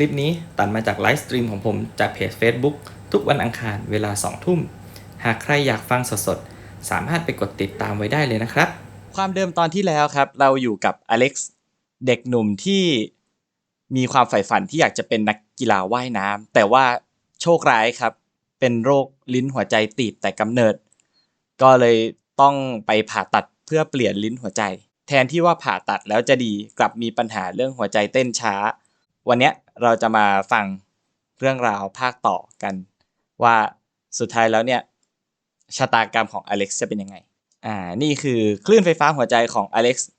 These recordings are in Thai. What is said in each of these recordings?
ลิปนี้ตัดมาจากไลฟ์สตรีมของผมจากเพจ Facebook ทุกวันอังคารเวลา 2 ทุ่ม หากใครอยากฟังสดๆ สามารถไปกดติดตามไว้ได้เลยนะครับ ความเดิมตอนที่แล้วครับ เราอยู่กับอเล็กซ์เด็กหนุ่มที่มีความใฝ่ฝันที่อยากจะเป็นนักกีฬาว่ายน้ำแต่ว่าโชคร้ายครับ เป็นโรคลิ้นหัวใจตีบแต่กำเนิด ก็เลยต้องไปผ่าตัดเพื่อเปลี่ยนลิ้นหัวใจ แทนที่ว่าผ่าตัดแล้วจะดีกลับมีปัญหาเรื่องหัวใจเต้นช้า วันเนี้ย เราจะมาฟังเรื่องราวภาคต่อกัน ว่าสุดท้ายแล้วเนี่ยชะตากรรมของอเล็กซ์จะเป็นยังไง อ่า นี่คือคลื่นไฟฟ้าหัวใจของอเล็กซ์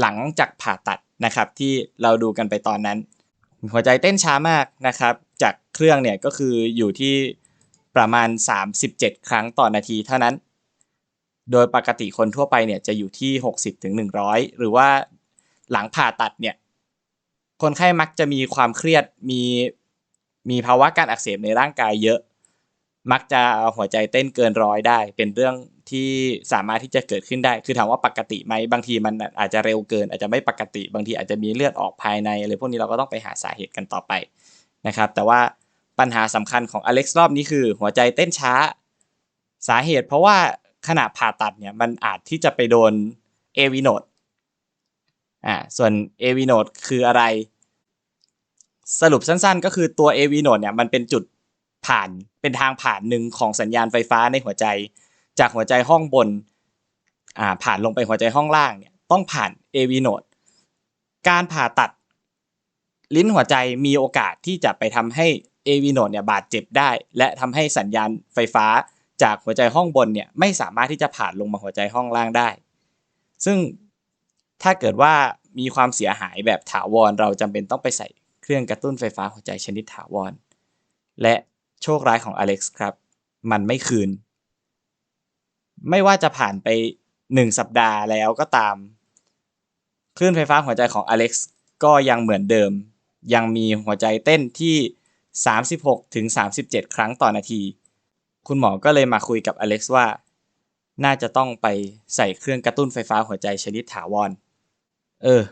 หลังจากผ่าตัดนะครับที่เราดูกันไปตอนนั้น หัวใจเต้นช้ามากนะครับ จากเครื่องเนี่ยก็คืออยู่ที่ประมาณ 37 ครั้งต่อนาทีเท่านั้น โดยปกติคนทั่วไปเนี่ยจะอยู่ที่ 60ถึง100 หรือว่าหลังผ่าตัดเนี่ย คนไข้มักจะมีความเครียดมีมีภาวะการอักเสบในร่างกายเยอะ มักจะหัวใจเต้นเกินร้อยได้ เป็นเรื่องที่สามารถที่จะเกิดขึ้นได้ คือถามว่าปกติไหมบางทีมันอาจจะเร็วเกิน อาจจะไม่ปกติ บางทีอาจจะมีเลือดออกภายในอะไรพวกนี้เราก็ต้องไปหาสาเหตุกันต่อไปนะครับ แต่ว่าปัญหาสำคัญของอเล็กซ์รอบนี้คือ หัวใจเต้นช้า สาเหตุเพราะว่าขณะผ่าตัดเนี่ยมันอาจที่จะไปโดนเอวีโนดอ่าส่วนเอวีโนดคืออะไร สรุปสั้นๆ ก็คือตัว AV node เนี่ยมันเป็นจุดผ่านเป็นทางผ่านหนึ่งของสัญญาณไฟฟ้าในหัวใจ จากหัวใจห้องบนอ่าผ่านลงไปหัวใจห้องล่างเนี่ยต้องผ่าน AV node การผ่าตัดลิ้นหัวใจมีโอกาสที่จะไปทำให้ AV node เนี่ยบาดเจ็บได้ และทำให้สัญญาณไฟฟ้าจากหัวใจห้องบนเนี่ยไม่สามารถที่จะผ่านลงมาหัวใจห้องล่างได้ ซึ่งถ้าเกิดว่ามีความเสียหายแบบถาวรเราจำเป็นต้องไปใส่ เครื่องกระตุ้นไฟฟ้าหัวใจชนิดถาวร และโชคร้ายของอเล็กซ์ครับ มันไม่คืน ไม่ว่าจะผ่านไปหนึ่งสัปดาห์แล้วก็ตาม คลื่นไฟฟ้าหัวใจของอเล็กซ์ก็ยังเหมือนเดิม ยังมีหัวใจเต้นที่ 36ถึง37ครั้งต่อนาที คุณหมอก็เลยมาคุยกับอเล็กซ์ว่า น่าจะต้องไปใส่เครื่องกระตุ้นไฟฟ้าหัวใจชนิดถาวร เออ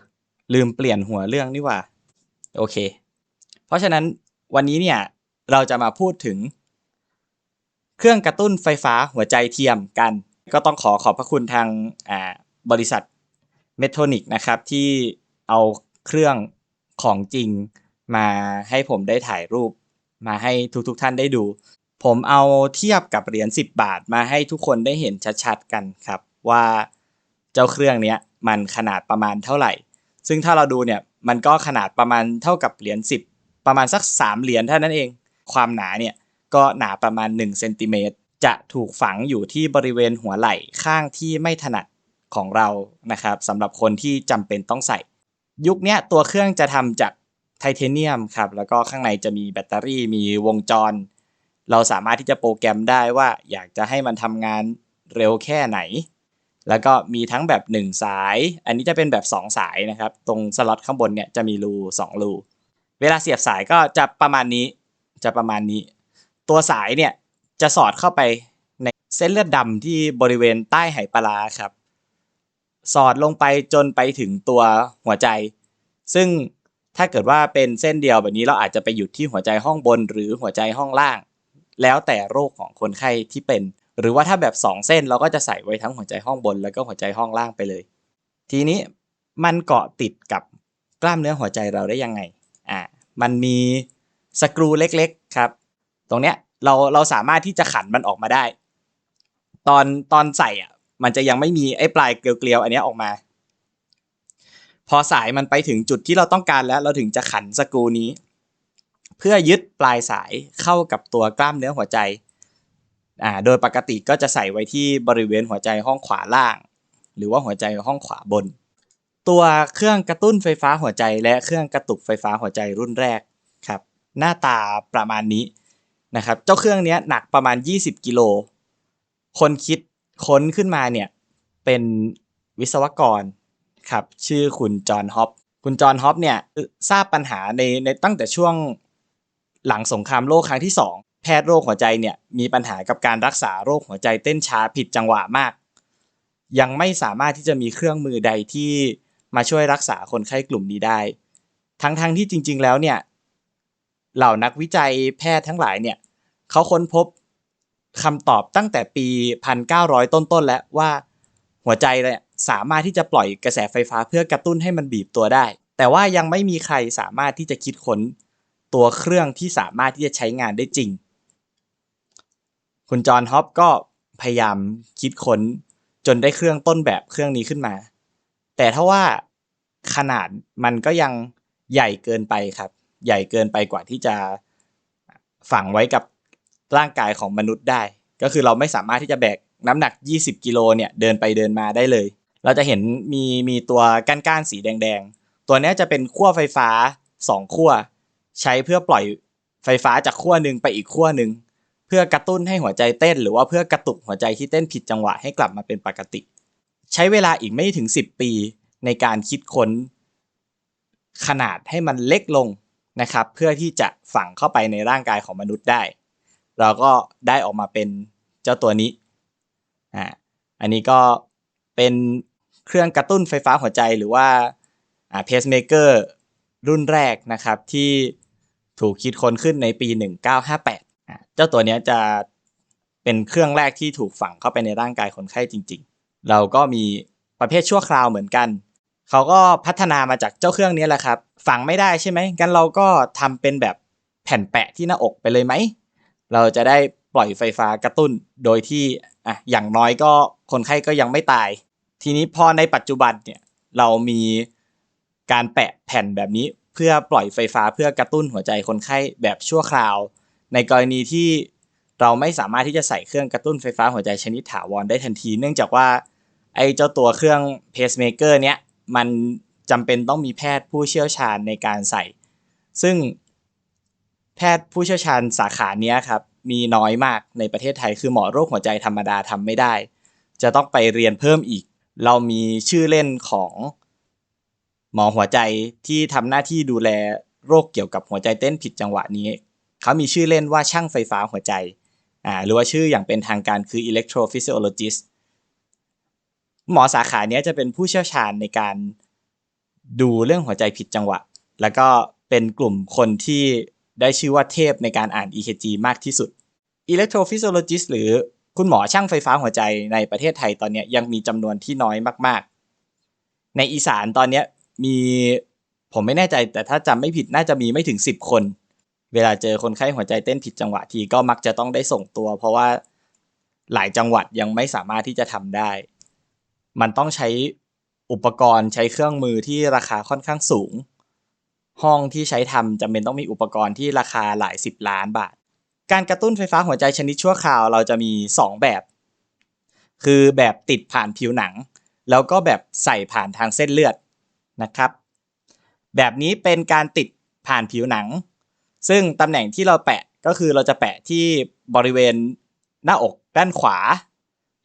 ลืมเปลี่ยนหัวเรื่องนี่ว่า โอเค เพราะฉะนั้นวันนี้เนี่ยเราจะมาพูดถึง เครื่องกระตุ้นไฟฟ้าหัวใจเทียมกัน ก็ต้องขอขอบพระคุณทางบริษัทเมทโทนิกนะครับที่เอาเครื่องของจริงมาให้ผมได้ถ่ายรูป มาให้ทุกๆทท่านได้ดู ผมเอาเทียบกับเหรียญ10 บาทมาให้ทุกคนได้เห็นชัดๆกันครับ ว่าเจ้าเครื่องเนี้ยมันขนาดประมาณเท่าไหร่ ซึ่งถ้าเราดูเนี่ย มันก็ขนาดประมาณเท่ากับเหรียญ10 ประมาณสัก 3 เหรียญเท่านั้นเอง ความหนาเนี่ยก็หนาประมาณ1เซนติเมตรจะถูกฝังอยู่ที่บริเวณหัวไหล่ข้างที่ไม่ถนัดของเรานะครับสำหรับคนที่จำเป็นต้องใส่ ยุคนี้ตัวเครื่องจะทำจากไทเทเนียมครับแล้วก็ข้างในจะมีแบตเตอรี่มีวงจร เราสามารถที่จะโปรแกรมได้ว่าอยากจะให้มันทำงานเร็วแค่ไหน แล้วก็มีทั้งแบบ 1 สาย อันนี้จะเป็นแบบ 2 สายนะครับ ตรงสล็อตข้างบนเนี่ยจะมีรู2รู เวลาเสียบสายก็จะประมาณนี้ จะประมาณนี้ ตัวสายเนี่ยจะสอดเข้าไปในเส้นเลือดดำที่บริเวณใต้ไหปลาร้าครับ สอดลงไปจนไปถึงตัวหัวใจ ซึ่งถ้าเกิดว่าเป็นเส้นเดียวแบบนี้เราอาจจะไปหยุดที่หัวใจห้องบนหรือหัวใจห้องล่าง แล้วแต่โรคของคนไข้ที่เป็น หรือว่าถ้าแบบ 2 เส้นเราก็จะใส่ไว้ทั้งหัวใจห้องบน แล้วก็หัวใจห้องล่างไปเลย ทีนี้มันเกาะติดกับกล้ามเนื้อหัวใจเราได้ยังไงอ่ามันมีสกรูเล็กๆครับ ตรงเนี้ยเราเราสามารถที่จะขันมันออกมาได้ ตอนตอนใส่อะมันจะยังไม่มีไอ้ปลายเกลียวๆอันเนี้ยออกมา พอสายมันไปถึงจุดที่เราต้องการแล้ว เราถึงจะขันสกรูนี้ เพื่อยึดปลายสายเข้ากับตัวกล้ามเนื้อหัวใจ อ่าโดยปกติก็จะใส่ไว้ที่บริเวณหัวใจห้องขวาล่าง หรือว่าหัวใจห้องขวาบน ตัวเครื่องกระตุ้นไฟฟ้าหัวใจและเครื่องกระตุกไฟฟ้าหัวใจรุ่นแรกครับหน้าตาประมาณนี้นะครับเจ้าเครื่องนี้หนักประมาณ 20 กิโล คนคิดค้นขึ้นมาเนี่ยเป็นวิศวกรครับชื่อคุณจอห์นฮอปคุณจอห์นฮอปเนี่ยทราบปัญหาในในตั้งแต่ช่วงหลังสงครามโลกครั้งที่ 2 แพทย์โรคหัวใจเนี่ยมีปัญหากับการรักษาโรคหัวใจเต้นช้าผิดจังหวะมาก ยังไม่สามารถที่จะมีเครื่องมือใดที่มาช่วยรักษาคนไข้กลุ่มนี้ได้ ทั้งๆทที่จริง ๆ แล้วเนี่ยเหล่านักวิจัยแพทย์ทั้งหลายเนี่ยเขาค้นพบคำตอบตั้งแต่ปี 1900 ต้นๆแล้วว่าหัวใจเนี่ยสามารถที่จะปล่อยกระแสไฟฟ้าเพื่อกระตุ้นให้มันบีบตัวได้ แต่ว่ายังไม่มีใครสามารถที่จะคิดค้นตัวเครื่องที่สามารถที่จะใช้งานได้จริง คุณจอห์นฮอปก็พยายามคิดค้นจนได้เครื่องต้นแบบเครื่องนี้ขึ้นมา แต่ถ้าว่าขนาดมันก็ยังใหญ่เกินไปครับ ใหญ่เกินไปกว่าที่จะฝังไว้กับร่างกายของมนุษย์ได้ ก็คือเราไม่สามารถที่จะแบกน้ำหนัก 20 กิโลเนี่ยเดินไปเดินมาได้เลย เราจะเห็นมีมีตัวก้านก้านสีแดง ๆ ตัวนี้จะเป็นขั้วไฟฟ้า 2 ขั้ว ใช้เพื่อปล่อยไฟฟ้าจากขั้วหนึ่งไปอีกขั้วหนึ่ง พื่อกระตุ้นให้หัวใจเต้น หรือว่าเพื่อกระตุกหัวใจที่เต้นผิดจังหวะให้กลับมาเป็นปกติ ใช้เวลาอีกไม่ถึง 10 ปีในการคิดค้น ขนาดให้มันเล็กลงนะครับ เพื่อที่จะฝังเข้าไปในร่างกายของมนุษย์ได้ เราก็ได้ออกมาเป็นเจ้าตัวนี้อ่าอันนี้ก็เป็นเครื่องกระตุ้นไฟฟ้าหัวใจหรือว่าอ่าเพสเมเกอร์รุ่นแรกนะครับที่ถูกคิดค้นขึ้นในปี 1958อ่า เจ้าตัวนี้จะเป็นเครื่องแรกที่ถูกฝังเข้าไปในร่างกายคนไข้จริง ๆ เราก็มีประเภทชั่วคราวเหมือนกัน เขาก็พัฒนามาจากเจ้าเครื่องนี้แหละครับ ฝังไม่ได้ใช่ไหมงั้นเราก็ทำเป็นแบบแผ่นแปะที่หน้าอกไปเลยไหม เราจะได้ปล่อยไฟฟ้ากระตุ้นโดยที่อะอย่างน้อยก็คนไข้ก็ยังไม่ตาย ทีนี้พอในปัจจุบันเนี่ยเรามีการแปะแผ่นแบบนี้เพื่อปล่อยไฟฟ้าเพื่อกระตุ้นหัวใจคนไข้แบบชั่วคราว ในกรณีที่เราไม่สามารถที่จะใส่เครื่องกระตุ้นไฟฟ้าหัวใจชนิดถาวรได้ทันที เนื่องจากว่าไอ้เจ้าตัวเครื่องเพสเมเกอร์เนี้ยมันจำเป็นต้องมีแพทย์ผู้เชี่ยวชาญในการใส่ ซึ่งแพทย์ผู้เชี่ยวชาญสาขาเนี้ยครับมีน้อยมากในประเทศไทย คือหมอโรคหัวใจธรรมดาทำไม่ได้ จะต้องไปเรียนเพิ่มอีก เรามีชื่อเล่นของหมอหัวใจที่ทำหน้าที่ดูแลโรคเกี่ยวกับหัวใจเต้นผิดจังหวะนี้ เขามีชื่อเล่นว่าช่างไฟฟ้าหัวใจอ่าหรือว่าชื่ออย่างเป็นทางการคือ electrophysiologist หมอสาขาเนี้ยจะเป็นผู้เชี่ยวชาญในการดูเรื่องหัวใจผิดจังหวะ แล้วก็เป็นกลุ่มคนที่ได้ชื่อว่าเทพในการอ่าน EKG มากที่สุด electrophysiologist หรือคุณหมอช่างไฟฟ้าหัวใจในประเทศไทยตอนเนี้ยยังมีจำนวนที่น้อยมาก ๆ ในอีสานตอนเนี้ยมีผมไม่แน่ใจแต่ถ้าจำไม่ผิดน่าจะมีไม่ถึง 10 คน เวลาเจอคนไข้หัวใจเต้นผิดจังหวะทีก็มักจะต้องได้ส่งตัว เพราะว่าหลายจังหวัดยังไม่สามารถที่จะทำได้ มันต้องใช้อุปกรณ์ใช้เครื่องมือที่ราคาค่อนข้างสูง ห้องที่ใช้ทำจำเป็นต้องมีอุปกรณ์ที่ราคาหลายสิบล้านบาท การกระตุ้นไฟฟ้าหัวใจชนิดชั่วคราวเราจะมี 2 แบบ คือแบบติดผ่านผิวหนัง แล้วก็แบบใส่ผ่านทางเส้นเลือดนะครับ แบบนี้เป็นการติดผ่านผิวหนัง ซึ่งตำแหน่งที่เราแปะก็คือเราจะแปะที่บริเวณหน้าอกด้านขวา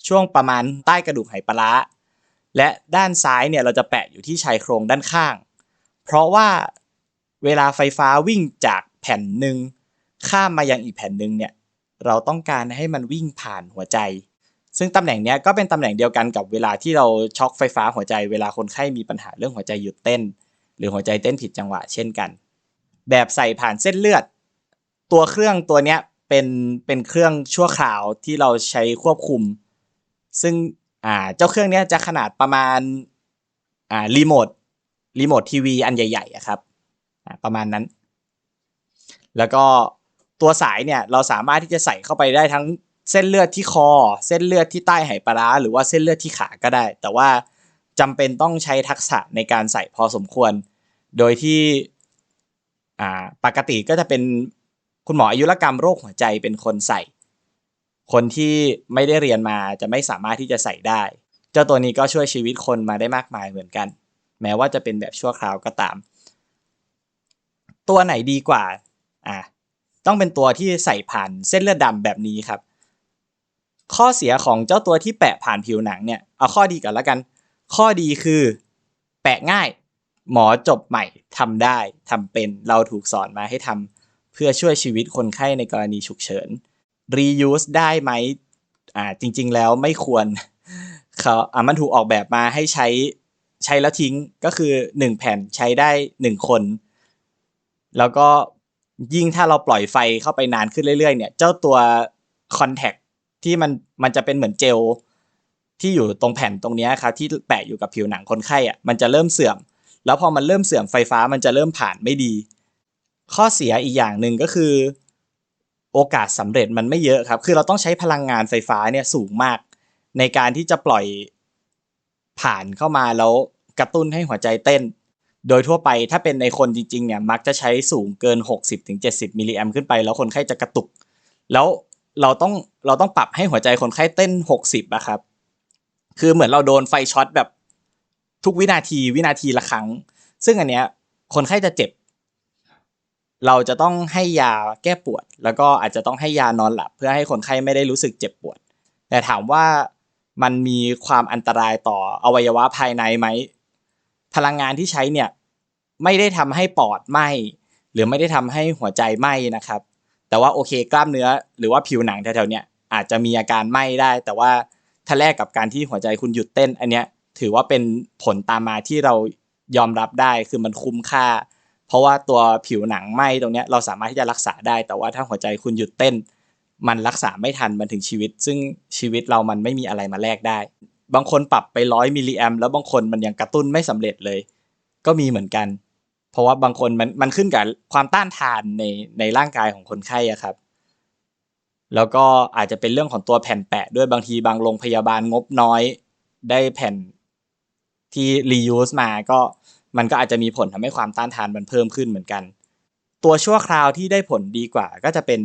ช่วงประมาณใต้กระดูกไหปลาร้าและด้านซ้ายเนี่ยเราจะแปะอยู่ที่ชายโครงด้านข้าง เพราะว่าเวลาไฟฟ้าวิ่งจากแผ่นหนึ่งข้ามมายังอีกแผ่นหนึ่งเนี่ยเราต้องการให้มันวิ่งผ่านหัวใจ ซึ่งตำแหน่งนี้ก็เป็นตำแหน่งเดียวกันกับเวลาที่เราช็อกไฟฟ้าหัวใจ เวลาคนไข้มีปัญหาเรื่องหัวใจหยุดเต้น หรือหัวใจเต้นผิดจังหวะเช่นกัน แบบใส่ผ่านเส้นเลือด ตัวเครื่องตัวเนี้ยเป็นเป็นเครื่องชั่วคราวที่เราใช้ควบคุม ซึ่งอ่าเจ้าเครื่องเนี้ยจะขนาดประมาณอ่ารีโมทรีโมททีวีอันใหญ่ๆครับอ่าประมาณนั้น แล้วก็ตัวสายเนี่ยเราสามารถที่จะใส่เข้าไปได้ทั้งเส้นเลือดที่คอ เส้นเลือดที่ใต้ไหปลาร้าหรือว่าเส้นเลือดที่ขาก็ได้ แต่ว่าจำเป็นต้องใช้ทักษะในการใส่พอสมควร โดยที่ อ่าปกติก็จะเป็นคุณหมออายุรกรรมโรคหัวใจเป็นคนใส่ คนที่ไม่ได้เรียนมาจะไม่สามารถที่จะใส่ได้ เจ้าตัวนี้ก็ช่วยชีวิตคนมาได้มากมายเหมือนกัน แม้ว่าจะเป็นแบบชั่วคราวก็ตาม ตัวไหนดีกว่าอะต้องเป็นตัวที่ใส่ผ่านเส้นเลือดดำแบบนี้ครับ ข้อเสียของเจ้าตัวที่แปะผ่านผิวหนังเนี่ยเอาข้อดีก่อนล้วกัน ข้อดีคือ แปะง่าย หมอจบใหม่ทำได้ทำเป็นเราถูกสอนมาให้ทำเพื่อช่วยชีวิตคนไข้ในกรณีฉุกเฉิน reuse ได้ไหมอ่าจริง ๆ แล้วไม่ควรเขาอ่ามันถูกออกแบบมาให้ใช้ใช้แล้วทิ้งก็คือ 1 แผ่นใช้ได้ 1 คน แล้วก็ยิ่งถ้าเราปล่อยไฟเข้าไปนานขึ้นเรื่อยๆ เนี่ย เจ้าตัวคอนแทคที่มันมันจะเป็นเหมือนเจลที่อยู่ตรงแผ่นตรงนี้ครับที่แปะอยู่กับผิวหนังคนไข้อะมันจะเริ่มเสื่อม แล้วพอมันเริ่มเสื่อมไฟฟ้ามันจะเริ่มผ่านไม่ดี ข้อเสียอีกอย่างหนึ่งก็คือ โอกาสสำเร็จมันไม่เยอะครับ คือเราต้องใช้พลังงานไฟฟ้าเนี่ยสูงมาก ในการที่จะปล่อยผ่านเข้ามาแล้วกระตุ้นให้หัวใจเต้น โดยทั่วไปถ้าเป็นในคนจริงๆเนี่ยมักจะใช้สูงเกิน 60-70 มิลลิแอมขึ้นไป แล้วคนไข้จะกระตุก แล้วเราต้องเราต้องปรับให้หัวใจคนไข้เต้น 60อะครับ คือเหมือนเราโดนไฟช็อตแบบ ทุกวินาทีวินาทีละครั้ง ซึ่งอันเนี้ยคนไข้จะเจ็บ เราจะต้องให้ยาแก้ปวด แล้วก็อาจจะต้องให้ยานอนหลับ เพื่อให้คนไข้ไม่ได้รู้สึกเจ็บปวด แต่ถามว่ามันมีความอันตรายต่ออวัยวะภายในไหม พลังงานที่ใช้เนี่ยไม่ได้ทำให้ปอดไหมหรือไม่ได้ทำให้หัวใจไหมนะครับ แต่ว่าโอเคกล้ามเนื้อ หรือว่าผิวหนังแถวๆเนี้ยอาจจะมีอาการไหมได้ แต่ว่าถ้าแลกกับการที่หัวใจคุณหยุดเต้นอันเนี้ย ถือว่าเป็นผลตามมาที่เรายอมรับได้คือมันคุ้มค่า เพราะว่าตัวผิวหนังไหมตรงเนี้ยเราสามารถที่จะรักษาได้ แต่ว่าถ้าหัวใจคุณหยุดเต้น มันรักษาไม่ทันมันถึงชีวิต ซึ่งชีวิตเรามันไม่มีอะไรมาแลกได้ บางคนปรับไปร้อยมิลลิแอมแล้วบางคนมันยังกระตุ้นไม่สำเร็จเลย ก็มีเหมือนกัน เพราะว่าบางคนมันมันขึ้นกับความต้านทานในในร่างกายของคนไข้อะครับแล้วก็อาจจะเป็นเรื่องของตัวแผ่นแปะด้วยบางทีบางโรงพยาบาลงบน้อย ได้แผ่น ที่ reuse มาก็มันก็อาจจะมีผลทำให้ความต้านทานมันเพิ่มขึ้นเหมือนกัน ตัวชั่วคราวที่ได้ผลดีกว่า ก็จะเป็น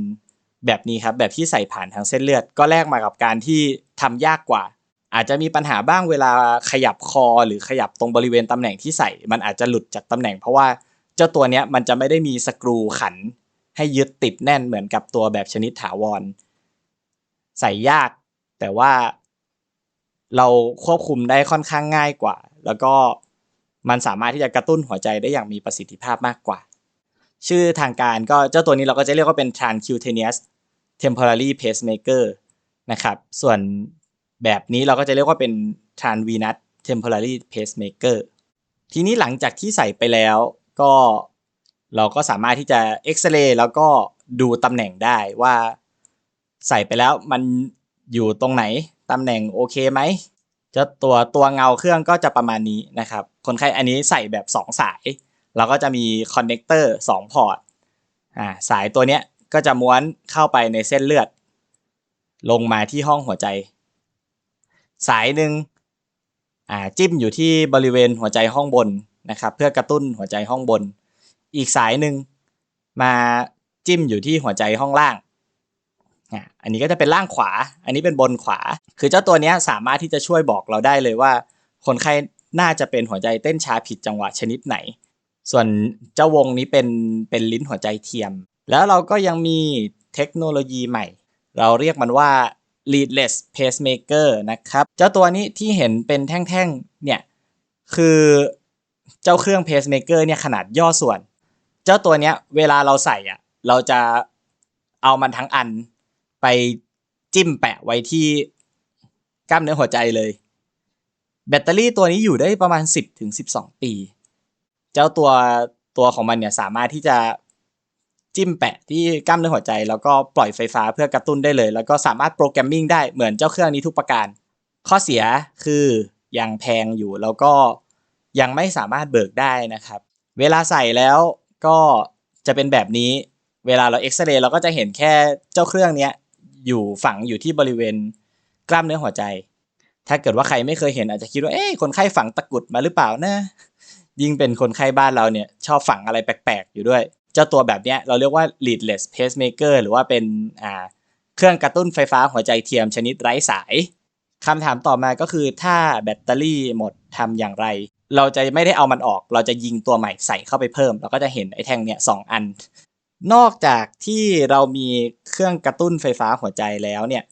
แบบนี้ครับแบบที่ใส่ผ่านทางเส้นเลือด ก็แลกมากับการที่ทำยากกว่า อาจจะมีปัญหาบ้างเวลาขยับคอ หรือขยับตรงบริเวณตำแหน่งที่ใส่ มันอาจจะหลุดจากตำแหน่ง เพราะว่าเจ้าตัวเนี้ยมันจะไม่ได้มีสกรูขัน ให้ยึดติดแน่นเหมือนกับตัวแบบชนิดถาวร ใส่ยากแต่ว่าเราควบคุมได้ค่อนข้างง่ายกว่า แล้วก็มันสามารถที่จะกระตุ้นหัวใจได้อย่างมีประสิทธิภาพมากกว่า ชื่อทางการก็เจ้าตัวนี้เราก็จะเรียกว่าเป็น transcutaneous temporary pacemaker นะครับส่วนแบบนี้เราก็จะเรียกว่าเป็น transvenous temporary pacemaker ทีนี้หลังจากที่ใส่ไปแล้วก็เราก็สามารถที่จะเอ็กซเรย์แล้วก็ดูตำแหน่งได้ว่าใส่ไปแล้วมันอยู่ตรงไหน ตำแหน่งโอเคไหม จะตัวตัวเงาเครื่องก็จะประมาณนี้นะครับ คนไข้อันนี้ใส่แบบ 2 สาย เราก็จะมีคอนเนคเตอร์2พอร์ตอ่าสายตัวเนี้ยก็จะม้วนเข้าไปในเส้นเลือด ลงมาที่ห้องหัวใจ สายหนึ่งอ่าจิ้มอยู่ที่บริเวณหัวใจห้องบนนะครับ เพื่อกระตุ้นหัวใจห้องบน อีกสายหนึ่งมาจิ้มอยู่ที่หัวใจห้องล่าง อันนี้ก็จะเป็นล่างขวา อันนี้เป็นบนขวา คือเจ้าตัวนี้สามารถที่จะช่วยบอกเราได้เลยว่า คนไข้น่าจะเป็นหัวใจเต้นช้าผิดจังหวะชนิดไหน ส่วนเจ้าวงนี้เป็นเป็นลิ้นหัวใจเทียม แล้วเราก็ยังมีเทคโนโลยีใหม่ เราเรียกมันว่า leadless pacemaker นะครับ เจ้าตัวนี้ที่เห็นเป็นแท่งๆ เนี่ย คือเจ้าเครื่อง pacemaker เนี่ยขนาดย่อส่วน เจ้าตัวเนี้ยเวลาเราใส่อะ เราจะเอามันทั้งอัน ไปจิ้มแปะไว้ที่กล้ามเนื้อหัวใจเลย แบตเตอรี่ตัวนี้อยู่ได้ประมาณ 10-12 ปี เจ้าตัวตัวของมันเนี่ยสามารถที่จะจิ้มแปะที่กล้ามเนื้อหัวใจ แล้วก็ปล่อยไฟฟ้าเพื่อกระตุ้นได้เลย แล้วก็สามารถโปรแกรมมิ่งได้เหมือนเจ้าเครื่องนี้ทุกประการ ข้อเสียคือยังแพงอยู่แล้วก็ยังไม่สามารถเบิกได้นะครับ เวลาใส่แล้วก็จะเป็นแบบนี้ เวลาเราเอ็กซเรย์เราก็จะเห็นแค่เจ้าเครื่องเนี้ย อยู่ฝังอยู่ที่บริเวณกล้ามเนื้อหัวใจ ถ้าเกิดว่าใครไม่เคยเห็นอาจจะคิดว่าเอ๊ะคนไข้ฝังตะกุดมาหรือเปล่านะยิ่งเป็นคนไข้บ้านเราเนี่ยชอบฝังอะไรแปลกๆ อยู่ด้วย เจ้าตัวแบบเนี้ยเราเรียกว่า leadless pacemaker หรือว่าเป็นอ่าเครื่องกระตุ้นไฟฟ้าหัวใจเทียมชนิดไร้สายคำถามต่อมาก็คือถ้าแบตเตอรี่หมดทำอย่างไร เราจะไม่ได้เอามันออก เราจะยิงตัวใหม่ใส่เข้าไปเพิ่ม เราก็จะเห็นไอ้แท่งเนี่ยสองอัน นอกจากที่เรามีเครื่องกระตุ้นไฟฟ้าหัวใจแล้วเนี่ย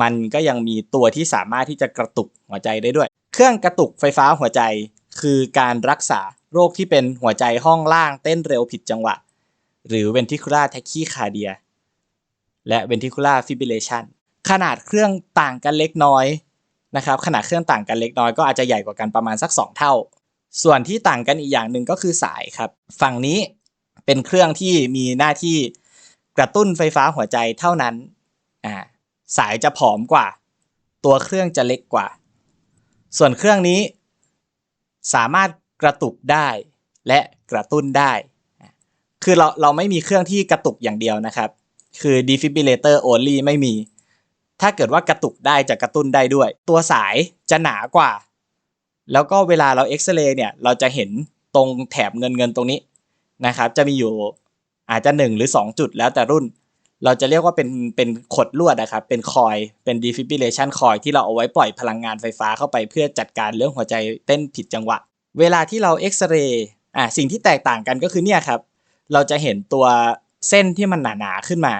มันก็ยังมีตัวที่สามารถที่จะกระตุกหัวใจได้ด้วย เครื่องกระตุกไฟฟ้าหัวใจ คือการรักษาโรคที่เป็นหัวใจห้องล่างเต้นเร็วผิดจังหวะ หรือ ventricular tachycardia และ ventricular fibrillation ขนาดเครื่องต่างกันเล็กน้อยนะครับขนาดเครื่องต่างกันเล็กน้อยก็อาจจะใหญ่กว่ากันประมาณสัก 2 เท่า ส่วนที่ต่างกันอีกอย่างหนึ่งก็คือสายครับ ฝั่งนี้ เป็นเครื่องที่มีหน้าที่กระตุ้นไฟฟ้าหัวใจเท่านั้นอ่าสายจะผอมกว่า ตัวเครื่องจะเล็กกว่า ส่วนเครื่องนี้ สามารถกระตุกได้และกระตุ้นได้ คือเราเราไม่มีเครื่องที่กระตุกอย่างเดียวนะครับ คือ defibrillator only ไม่มี ถ้าเกิดว่ากระตุกได้จะกระตุ้นได้ด้วย ตัวสายจะหนากว่า แล้วก็เวลาเราเอ็กซเรย์เนี่ย เราจะเห็นตรงแถบเงินเงินๆตรงนี้ นะครับจะมีอยู่อาจจะ 1 หรือ 2 จุดแล้วแต่รุ่น เราจะเรียกว่าเป็นเป็นขดลวดนะครับ เป็นคอยเป็น defibrillation coil ที่เราเอาไว้ปล่อยพลังงานไฟฟ้าเข้าไปเพื่อจัดการเรื่องหัวใจเต้นผิดจังหวะ เวลาที่เราเอ็กซเรย์อะสิ่งที่แตกต่างกันก็คือเนี่ยครับ เราจะเห็นตัวเส้นที่มันหนาๆขึ้นมา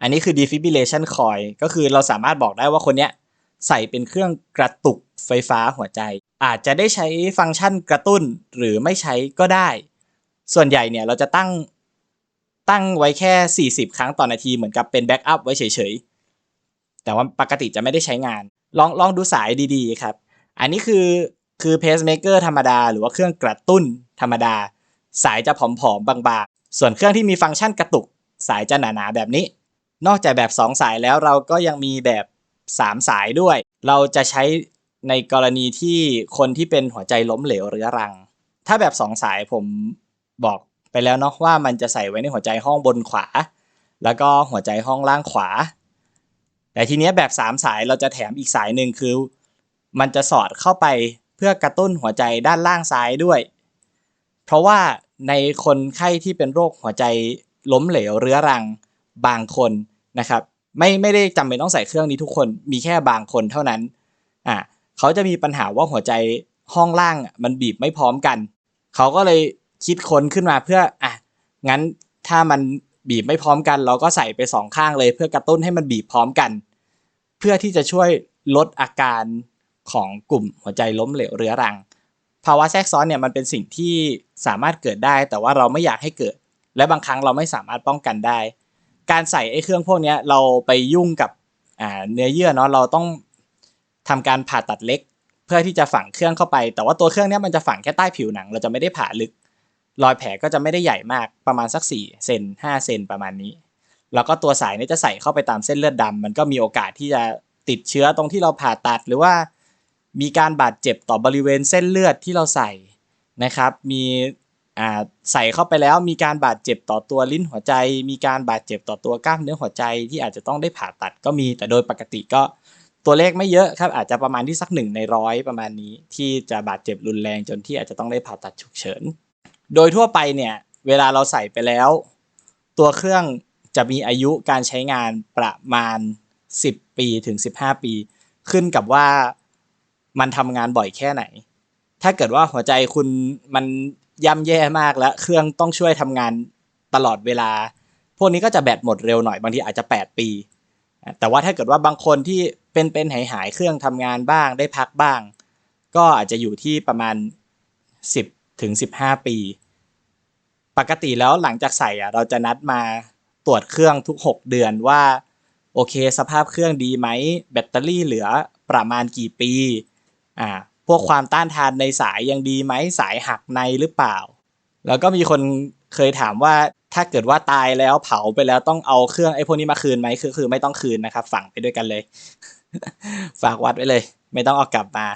อันนี้คือ defibrillation coil ก็คือเราสามารถบอกได้ว่าคนเนี้ยใส่เป็นเครื่องกระตุกไฟฟ้าหัวใจ อาจจะได้ใช้ฟังก์ชันกระตุ้นหรือไม่ใช้ก็ได้ ส่วนใหญ่เนี่ยเราจะตั้งตั้งไว้แค่ 40 ครั้งต่อนาทีเหมือนกับเป็นแบ็กอัพไว้เฉยๆ แต่ว่าปกติจะไม่ได้ใช้งาน ลองลองดูสายดีๆครับ อันนี้คือคือเพสเมเกอร์ธรรมดา หรือว่าเครื่องกระตุ้นธรรมดา สายจะผอมๆ บางๆ ส่วนเครื่องที่มีฟังก์ชันกระตุก สายจะหนาๆ แบบนี้ นอกจากแบบ 2 สายแล้วเราก็ยังมีแบบ 3 สายด้วย เราจะใช้ในกรณีที่คนที่เป็นหัวใจล้มเหลวเรื้อรัง ถ้าแบบ 2 สายผม บอกไปแล้วเนาะว่ามันจะใส่ไว้ในหัวใจห้องบนขวา แล้วก็หัวใจห้องล่างขวา แต่ทีเนี้ยแบบ 3 สายเราจะแถมอีกสายหนึ่งคือ มันจะสอดเข้าไปเพื่อกระตุ้นหัวใจด้านล่างซ้ายด้วย เพราะว่าในคนไข้ที่เป็นโรคหัวใจล้มเหลวเรื้อรังบางคนนะครับ ไม่ไม่ได้จำเป็นต้องใส่เครื่องนี้ทุกคนมีแค่บางคนเท่านั้นอะเขาจะมีปัญหาว่าหัวใจห้องล่างมันบีบไม่พร้อมกัน เขาก็เลย คิดค้นขึ้นมาเพื่ออะงั้นถ้ามันบีบไม่พร้อมกัน เราก็ใส่ไปสองข้างเลย เพื่อกระตุ้นให้มันบีบพร้อมกัน เพื่อที่จะช่วยลดอาการของกลุ่มหัวใจล้มเหลวเรื้อรัง ภาวะแทรกซ้อนเนี่ยมันเป็นสิ่งที่สามารถเกิดได้ แต่ว่าเราไม่อยากให้เกิด และบางครั้งเราไม่สามารถป้องกันได้ การใส่ไอ้เครื่องพวกนี้เราไปยุ่งกับเนื้อเยื่อเนาะเราต้องทำการผ่าตัดเล็ก เพื่อที่จะฝังเครื่องเข้าไป แต่ว่าตัวเครื่องนี้มันจะฝังแค่ใต้ผิวหนัง เราจะไม่ได้ผ่าลึก รอยแผลก็จะไม่ได้ใหญ่มากประมาณสัก4เซน5เซนประมาณนี้ แล้วก็ตัวสายนี่จะใส่เข้าไปตามเส้นเลือดดำมันก็มีโอกาสที่จะติดเชื้อตรงที่เราผ่าตัดหรือว่า มีการบาดเจ็บต่อบริเวณเส้นเลือดที่เราใส่นะครับ มีใส่เข้าไปแล้วมีการบาดเจ็บต่อตัวลิ้นหัวใจ มีการบาดเจ็บต่อตัวกล้ามเนื้อหัวใจ ที่อาจจะต้องได้ผ่าตัดก็มีแต่โดยปกติก็ตัวเลขไม่เยอะครับ อาจจะประมาณที่สักหนึ่งในร้อยประมาณนี้ ที่จะบาดเจ็บรุนแรงจนที่อาจจะต้องได้ผ่าตัดฉุกเฉิน โดยทั่วไปเนี่ยเวลาเราใส่ไปแล้ว ตัวเครื่องจะมีอายุการใช้งานประมาณ 10 ปีถึง 15 ปี ขึ้นกับว่ามันทำงานบ่อยแค่ไหน ถ้าเกิดว่าหัวใจคุณมันย่ำแย่มากแล้วเครื่องต้องช่วยทำงานตลอดเวลา พวกนี้ก็จะแบตหมดเร็วหน่อยบางทีอาจจะ 8 ปี แต่ว่าถ้าเกิดว่าบางคนที่เป็นเป็นหายหายเครื่องทำงานบ้างได้พักบ้าง ก็อาจจะอยู่ที่ประมาณ 10 ถึง 15 ปี ปกติแล้วหลังจากใส่อะเราจะนัดมาตรวจเครื่องทุก 6 เดือนว่า โอเค สภาพเครื่องดีไหม แบตเตอรี่เหลือประมาณกี่ปีอ่าพวกความต้านทานในสายยังดีไหมสายหักในหรือเปล่า แล้วก็มีคนเคยถามว่าถ้าเกิดว่าตายแล้วเผาไปแล้วต้องเอาเครื่องไอ้พวกนี้มาคืนไหมคือคือไม่ต้องคืนนะครับ ฝังไปด้วยกันเลย ฝากวัดไว้เลย ไม่ต้องเอากลับมา